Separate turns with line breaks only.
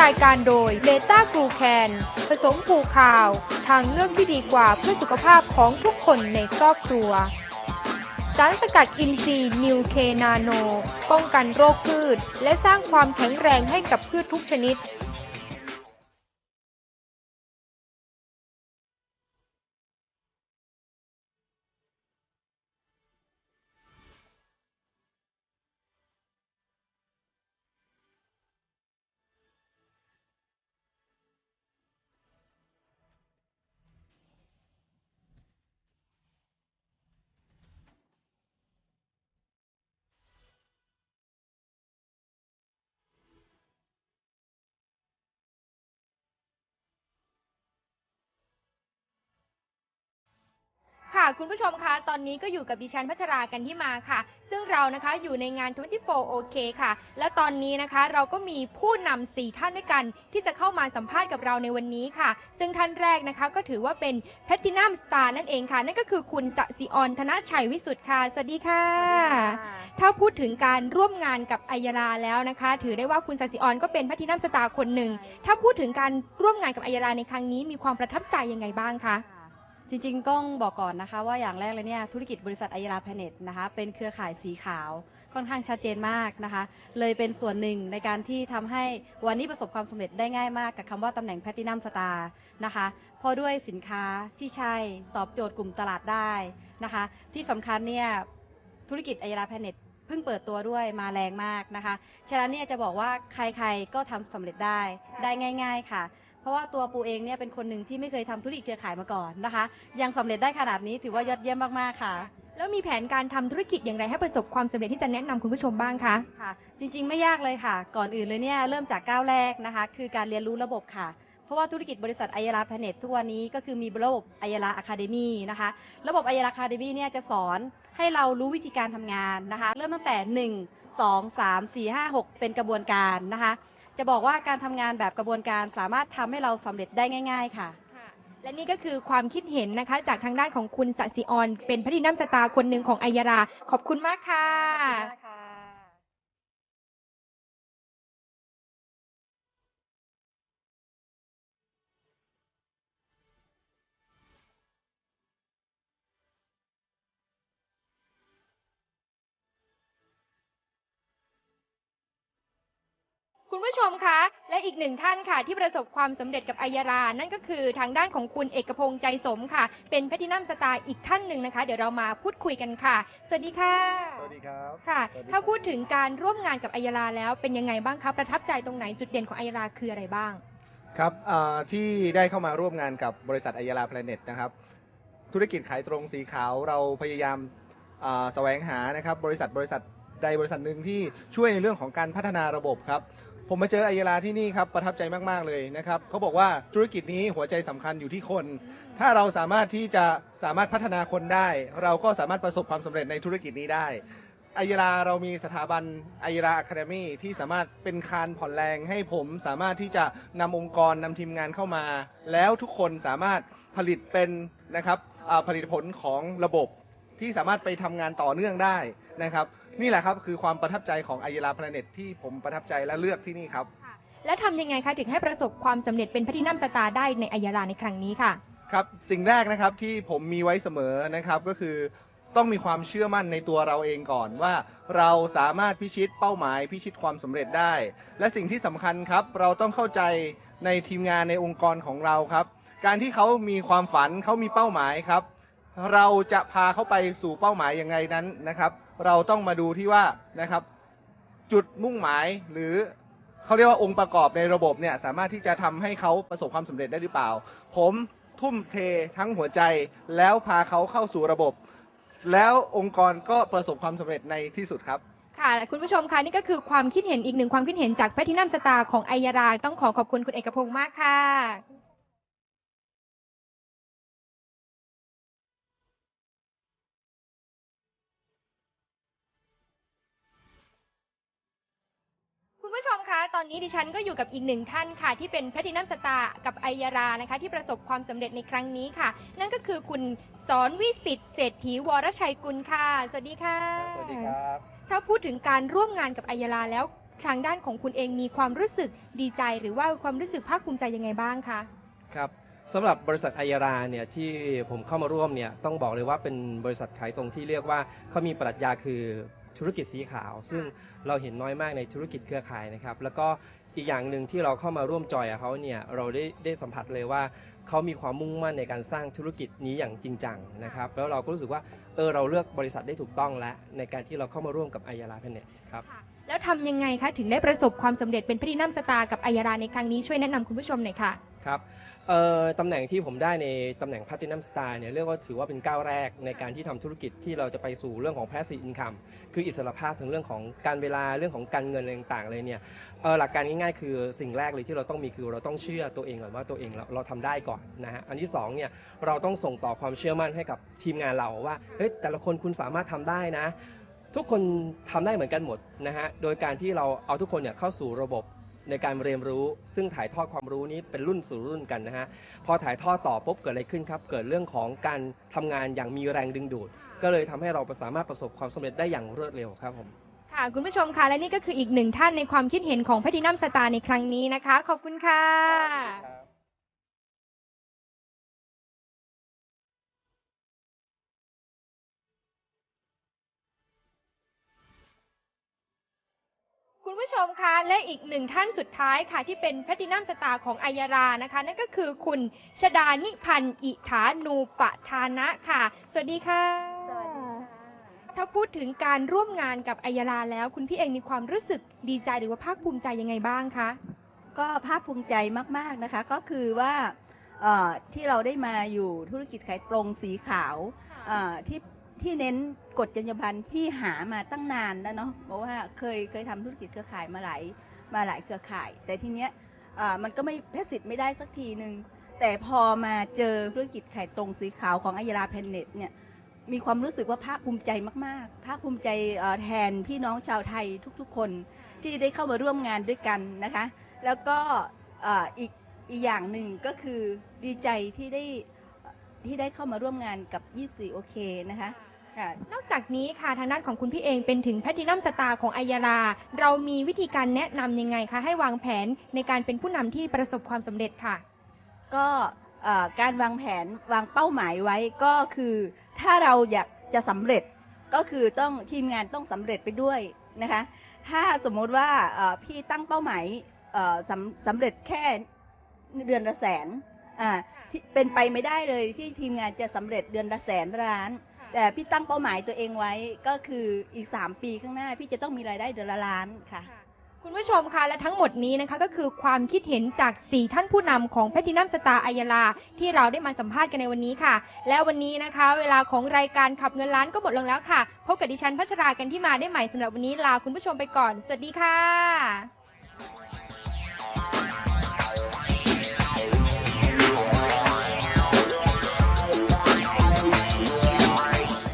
รายการโดยเบต้ากรูแคนผสมผูข่าว ทางเลือกที่ดีกว่าเพื่อสุขภาพของทุกคนในครอบครัว สารสกัดอินทรีย์นิวเคนาโน ป้องกันโรคพืช และสร้างความแข็งแรงให้กับพืชทุกชนิด ค่ะ คุณผู้ชมคะตอนนี้ก็อยู่กับดิฉันพัชรากันที่มาค่ะ ซึ่งเรานะคะอยู่ในงาน 24โอเคค่ะ และตอนนี้นะคะเราก็มีผู้นำสี่ท่านด้วยกัน ที่จะเข้ามาสัมภาษณ์กับเราในวันนี้ค่ะ ซึ่งท่านแรกนะคะก็ถือว่าเป็นแพทินัมสตาร์นั่นเองค่ะ นั่นก็คือคุณสสิออนธนชัยวิสุทธ์ค่ะ สวัสดีค่ะ ถ้าพูดถึงการร่วมงานกับอัยราแล้วนะคะ ถือได้ว่าคุณสสิออนก็เป็นแพทินัมสตาร์คนหนึ่ง ถ้าพูดถึงการร่วมงานกับอัยราในครั้งนี้มีความประทับใจยังไงบ้างคะ
จริงๆ ต้องบอกก่อนนะคะ ว่าอย่างแรกเลยเนี่ยธุรกิจบริษัทไอยาลาแพเน็ตนะคะเป็นเครือข่ายสีขาวค่อนข้างชัดเจนมากนะคะ เลยเป็นส่วนหนึ่งในการที่ทำให้วันนี้ประสบความสำเร็จได้ง่ายมากกับคำว่าตำแหน่งแพ t ตินัมสตาร์นะคะเพราะด้วยสินค้าที่ใช่ตอบโจทย์กลุ่มตลาดได้นะคะ ที่สำคัญเนี่ยธุรกิจไอยาลาแพเน็ตเพิ่งเปิดตัวด้วยมาแรงมากนะคะ ฉะนั้นเนี่ยจะบอกว่าใครๆก็ทำสำเร็จได้ได้ง่าย ๆ ค่ะ เพราะว่าตัวปูเองเนี่ยเป็นคนหนึ่งที่ไม่เคยทำธุรกิจเครือข่ายมาก่อนนะคะ ยังสำเร็จได้ขนาดนี้ถือว่ายอดเยี่ยมมากๆค่ะ
แล้วมีแผนการทำธุรกิจอย่างไรให้ประสบความสำเร็จที่จะแนะนำคุณผู้ชมบ้างคะ
ค่ะจริงๆไม่ยากเลยค่ะ ก่อนอื่นเลยเนี่ยเริ่มจากก้าวแรกนะคะ คือการเรียนรู้ระบบค่ะ เพราะว่าธุรกิจบริษัทไอยาลาแพเน็ตทุกวันนี้ก็คือมีระบบไอยาลาอะคาเดมีนะคะ ระบบไอยาลาอะคาเดมีเนี่ยจะสอนให้เรารู้วิธีการทำงานนะคะ เริ่มตั้งแต่ 1 2 3 4 5 6 เป็นกระบวนการนะคะ จะบอกว่าการทำงานแบบกระบวนการสามารถทำให้เราสำเร็จได้ง่ายๆค่ะ
และนี่ก็คือความคิดเห็นนะคะ จากทางด้านของคุณสสิออนเป็นพระดินัมสตาร์คนหนึ่งของอัยรา ขอบคุณมากค่ะ คุณผู้ชมคะ และอีกหนึ่งท่านค่ะ ที่ประสบความสำเร็จกับอัยรา นั่นก็คือทางด้านของคุณเอกพงษ์ใจสมค่ะ เป็นแพทินัมสตาร์อีกท่านหนึ่งนะคะ เดี๋ยวเรามาพูดคุยกันค่ะ สวัสดีค่ะ
สวัสดีครับ
ค่ะ
สวัสดี
ถ้า
ครับ
พูดถึงการร่วมงานกับอัยราแล้วเป็นยังไงบ้างคะประทับใจตรงไหนจุดเด่นของอัยราคืออะไรบ้าง
ครับอ่าที่ได้เข้ามาร่วมงานกับบริษัทอ y ยาลาแพลเน็ตนะครับ ธุรกิจขายตรงสีขาวเราพยายามอ่าแสวงหานะครับบริษัทบริษัทใดบริษัทหนึ่งที่ช่วยในเรื่องของการพัฒนาระบบครับ ผมมาเจออ y ยาลาที่นี่ครับประทับใจมากๆเลยนะครับเขาบอกว่าธุรกิจนี้หัวใจสำคัญอยู่ที่คน ถ้าเราสามารถที่จะสามารถพัฒนาคนได้ เราก็สามารถประสบความสำเร็จในธุรกิจนี้ได้อ y ยาลาเรามีสถาบันอ y ยาลาอะคาเดมีที่สามารถเป็นคานผ่อนแรงให้ผมสามารถที่จะนำองค์กรนำทีมงานเข้ามา แล้วทุกคนสามารถผลิตเป็นนะครับผลิตผลของระบบ ที่สามารถไปทำงานต่อเนื่องได้นะครับ นี่แหละครับคือความประทับใจของอ y ยาลาแพลเน็ตที่ผมประทับใจและเลือกที่นี่ครับ
และทำยังไงคะถึงให้ประสบความสำเร็จเป็นแพทินัมสตาร์ได้ในอัยราในครั้งนี้ค่ะ
ครับสิ่งแรกนะครับที่ผมมีไว้เสมอนะครับก็คือต้องมีความเชื่อมั่นในตัวเราเองก่อนว่าเราสามารถพิชิตเป้าหมายพิชิตความสำเร็จได้ และสิ่งที่สำคัญครับ เราต้องเข้าใจในทีมงานในองค์กรของเราครับ การที่เขามีความฝันเขามีเป้าหมายครับ เราจะพาเขาไปสู่เป้าหมายยังไงนั้นนะครับ เราต้องมาดูที่ว่านะครับ จุดมุ่งหมายหรือเขาเรียกว่าองค์ประกอบในระบบเนี่ยสามารถที่จะทำให้เขาประสบความสำเร็จได้หรือเปล่า ผมทุ่มเททั้งหัวใจแล้วพาเขาเข้าสู่ระบบ แล้วองค์กรก็ประสบความสำเร็จในที่สุดครับ
ค่ะคุณผู้ชมคะนี่ก็คือความคิดเห็นอีกหนึ่งความคิดเห็นจากแพทินัมสตาร์ของอัยราต้องขอขอบคุณคุณเอกพงษ์มากค่ะ อนนี้ดิฉันก็อยู่กับอีกหนึ่งท่านค่ะ ที่เป็นแพทินัมสตาร์กับไอยารานะคะ ที่ประสบความสำเร็จในครั้งนี้ค่ะ นั่นก็คือคุณสอนวิสิตเศรษฐีวรชัยกุลค่ะ สวัสดีค่ะ
สวัสดีครับ
ถ้าพูดถึงการร่วมงานกับอัยยาลาแล้วทางด้านของคุณเองมีความรู้สึกดีใจ หรือว่าความรู้สึกภาคภูมิใจยังไงบ้างคะ
ครับสำหรับบริษัทไอยาราเนี่ยที่ผมเข้ามาร่วมเนี่ยต้องบอกเลยว่าเป็นบริษัทขายตรงที่เรียกว่าเขามีปรัชญาคือ ธุรกิจสีขาว ซึ่งเราเห็นน้อยมากในธุรกิจเครือข่ายนะครับ แล้วก็อีกอย่างหนึ่งที่เราเข้ามาร่วมจอยกับเขาเนี่ยเราได้ได้สัมผัสเลยว่าเขามีความมุ่งมั่นในการสร้างธุรกิจนี้อย่างจริงจังนะครับ แล้วเราก็รู้สึกว่าเออเราเลือกบริษัทได้ถูกต้องแล้ว ในการที่เราเข้ามาร่วมกับไอยาราแพเน็ตครับ
แล้วทำยังไงคะ ถึงได้ประสบความสำเร็จเป็นพรีนัมสตาร์กับอายาราในครั้งนี้ช่วยแนะนำคุณผู้ชมหน่อยค่ะ
ครับ เอ่อตำแหน่งที่ผมได้ในตำแหน่ง Platinum Star เนี่ยเรียกว่าถือว่าเป็นก้าวแรกในการที่ทำธุรกิจที่เราจะไปสู่เรื่องของ Passive Income คืออิสรภาพถึงเรื่องของการเวลาเรื่องของการเงินอะไรต่างๆเลยเนี่ยเอ่อหลักการง่ายๆ คือสิ่งแรกเลยที่เราต้องมีคือเราต้องเชื่อตัวเองก่อนว่าตัวเองเราเราทำได้ก่อนนะฮะอันที่สองเนี่ยเราต้องส่งต่อความเชื่อมั่นให้กับทีมงานเราว่าเฮ้ยแต่ละคนคุณสามารถทำได้นะ ทุกคนทำได้เหมือนกันหมดนะฮะ โดยการที่เราเอาทุกคนเนี่ยเข้าสู่ระบบ ในการเรียนรู้ ซึ่งถ่ายทอดความรู้นี้เป็นรุ่นสู่รุ่นกันนะฮะพอถ่ายทอดต่อปุ๊บเกิดอะไรขึ้นครับ เกิดเรื่องของการทำงานอย่างมีแรงดึงดูด ก็เลยทำให้เราสามารถประสบความสำเร็จได้อย่างรวดเร็วครับผม
ค่ะคุณผู้ชมคะและนี่ก็คืออีกหนึ่งท่านในความคิดเห็นของแพทินัมสตาร์ในครั้งนี้นะคะ ขอบคุณค่ะ ผู้ชมคะและอีกหนึ่งท่านสุดท้ายค่ะที่เป็นแพทินัมสตาร์ของอายารานะคะ นั่นก็คือคุณชดานิพันธ์อิฐานูปะทานะค่ะ สวัสดีค่ะ
สวัสดีค่ะ
ถ้าพูดถึงการร่วมงานกับอายาลาแล้ว คุณพี่เองมีความรู้สึกดีใจหรือว่าภาคภูมิใจยังไงบ้างคะ
ก็ภาคภูมิใจมาก ๆ นะคะ ก็คือว่าเอ่อที่เราได้มาอยู่ธุรกิจขายตรงสีขาวเอ่อที่ ที่เน้นกฎจรรยาบรรณพี่หามาตั้งนานแล้วเนาะเพราะว่าเคยเคยทำธุรกิจเครือข่ายมาหลายมาหลายเครือข่าย แต่ทีเนี้ยมันก็ไม่แพทย์สิทธิ์ไม่ได้สักทีหนึ่งแต่พอมาเจอธุรกิจไขายตรงสีขาวของอัยราเพนเน็ตเนี่ยมีความรู้สึกว่าภาคภูมิใจมาก ๆ ภาคภูมิใจแทนพี่น้องชาวไทยทุกๆ คนที่ได้เข้ามาร่วมงานด้วยกันนะคะ แล้วก็อีกอีกอย่างหนึ่งก็คือดีใจที่ได้ที่ได้เข้ามาร่วมงานกับ 24 โอเคนะคะ
นอกจากนี้ค่ะทางด้านของคุณพี่เองเป็นถึงแพทินัมสตาร์ของอายาลาเรามีวิธีการแนะนำยังไงคะ ให้วางแผนในการเป็นผู้นำที่ประสบความสำเร็จค่ะ
ก็เอ่อการวางแผนวางเป้าหมายไว้ก็คือถ้าเราอยากจะสำเร็จก็คือต้องทีมงานต้องสำเร็จไปด้วยนะคะ ถ้าสมมติว่าเอ่อพี่ตั้งเป้าหมายเอ่อสำสำเร็จแค่เดือนละแสนอ่าที่เป็นไปไม่ได้เลยที่ทีมงานจะสำเร็จเดือนละแสนล้าน แต่พี่ตั้งเป้าหมายตัวเองไว้ก็คืออีก 3 ปีข้างหน้า พี่จะต้องมีรายได้เดือนละล้านค่ะ
คุณผู้ชมคะและทั้งหมดนี้นะคะก็คือความคิดเห็นจาก 4 ท่านผู้นำของแพทินัมสตาร์อายาลา ที่เราได้มาสัมภาษณ์กันในวันนี้ค่ะ และวันนี้นะคะ เวลาของรายการขับเงินล้านก็หมดลงแล้วค่ะ พบกับดิฉันพัชรากันที่มาได้ใหม่สำหรับวันนี้ลาคุณผู้ชมไปก่อน สวัสดีค่ะ